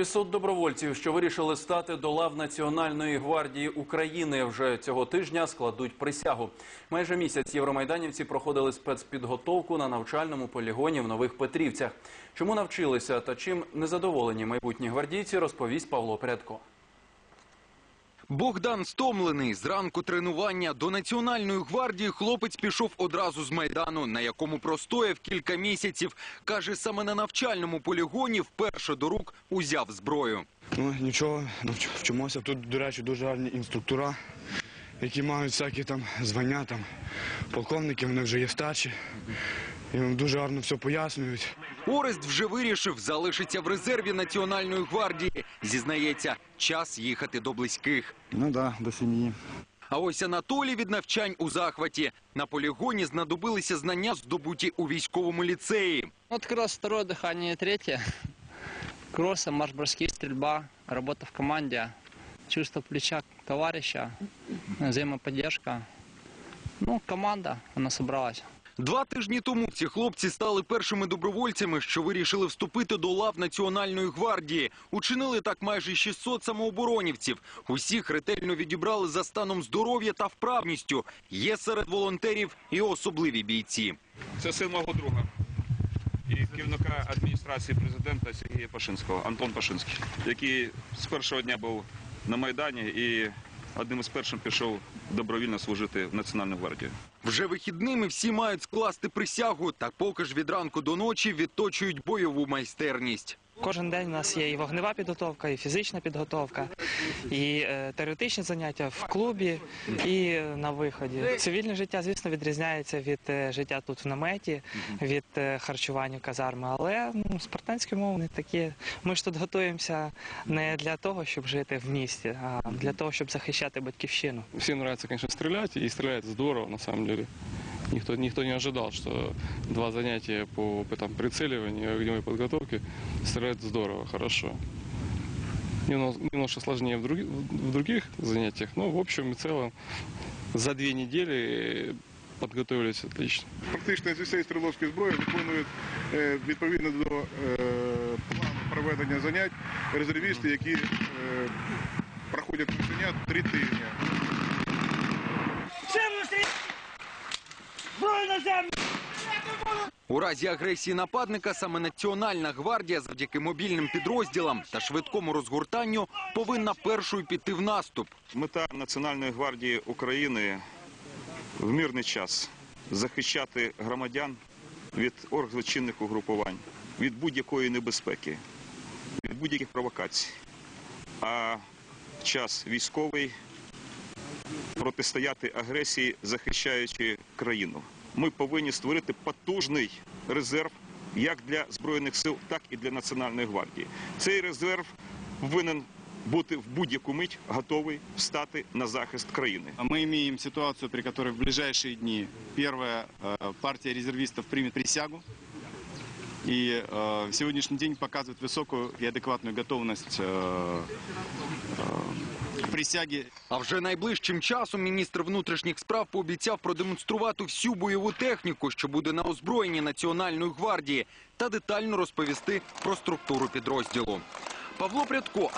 600 добровольців, що вирішили стати до лав Національної гвардії України, вже цього тижня складуть присягу. Майже місяць євромайданівці проходили спецпідготовку на навчальному полігоні в Нових Петрівцях. Чому навчилися та чим незадоволені майбутні гвардійці, розповість Павло Прядко. Богдан стомлений. Зранку тренування до Національної гвардії хлопець пішов одразу з Майдану, на якому простояв кілька місяців. Каже, саме на навчальному полігоні вперше до рук узяв зброю. Ну, нічого, вчимося. Тут, до речі, дуже гарні інструктора, які мають всякі там звання, там, полковники, вони вже є старші. І їм дуже гарно все пояснюють. Орест вже вирішив залишиться в резерві Національної гвардії. Зізнається, час їхати до близьких. Ну так, да, до сім'ї. А ось Анатолій від навчань у захваті. На полігоні знадобилися знання, здобуті у військовому ліцеї. Вот кросс второе дыхание третье. Кроссы, марш-броски, стрельба, работа в команде, чувство плеча товарища, взаимоподдержка. Ну, команда, она собралась. Два тижні тому ці хлопці стали першими добровольцями, що вирішили вступити до лав Національної гвардії. Учинили так майже 600 самооборонівців. Усіх ретельно відібрали за станом здоров'я та вправністю. Є серед волонтерів і особливі бійці. Це син мого друга і керівника адміністрації президента Сергія Пашинського, Антон Пашинський, який з першого дня був на Майдані і одним із першим пішов добровільно служити в Національну гвардію. Вже вихідними всі мають скласти присягу, та поки ж від ранку до ночі відточують бойову майстерність. Кожен день у нас є і вогнева підготовка, і фізична підготовка, і е, теоретичні заняття в клубі, і е, на виході. Цивільне життя, звісно, відрізняється від е, життя тут в наметі, від харчування казарми, але ну, спартанські умови не такі. Ми ж тут готуємося не для того, щоб жити в місті, а для того, щоб захищати батьківщину. Всем нравится, конечно, стрелять, и стрелять здорово, на. Никто, никто не ожидал, что два занятия по, по там, прицеливанию и огневой подготовке стреляют здорово, хорошо. Немного, немножко сложнее в других, в других занятиях, но в общем и целом за две недели подготовились отлично. Практично зі всієї стріловської зброї виконують е, відповідно до е, плану проведення занять резервісти, які е, проходять навчання три тижні. У разі агресії нападника саме Національна гвардія завдяки мобільним підрозділам та швидкому розгортанню повинна першою піти в наступ. Мета Національної гвардії України в мирний час захищати громадян від оргзлочинних угрупувань, від будь-якої небезпеки, від будь-яких провокацій. А час військовий протистояти агресії, захищаючи країну Ми повинні створити потужний резерв як для збройних сил, так і для національної гвардії. Цей резерв повинен бути в будь-яку мить готовий встати на захист країни. Мы имеем ситуацию, при которой в ближайшие дни первая э, партия резервистов примет присягу. И э, сегодняшний день показывает высокую и адекватную готовность э, к присяге. А вже найближчим часом міністр внутрішніх справ пообіцяв продемонструвати всю бойову техніку, що буде на озброєнні Національної гвардії, та детально розповісти про структуру підрозділу. Павло Прядко,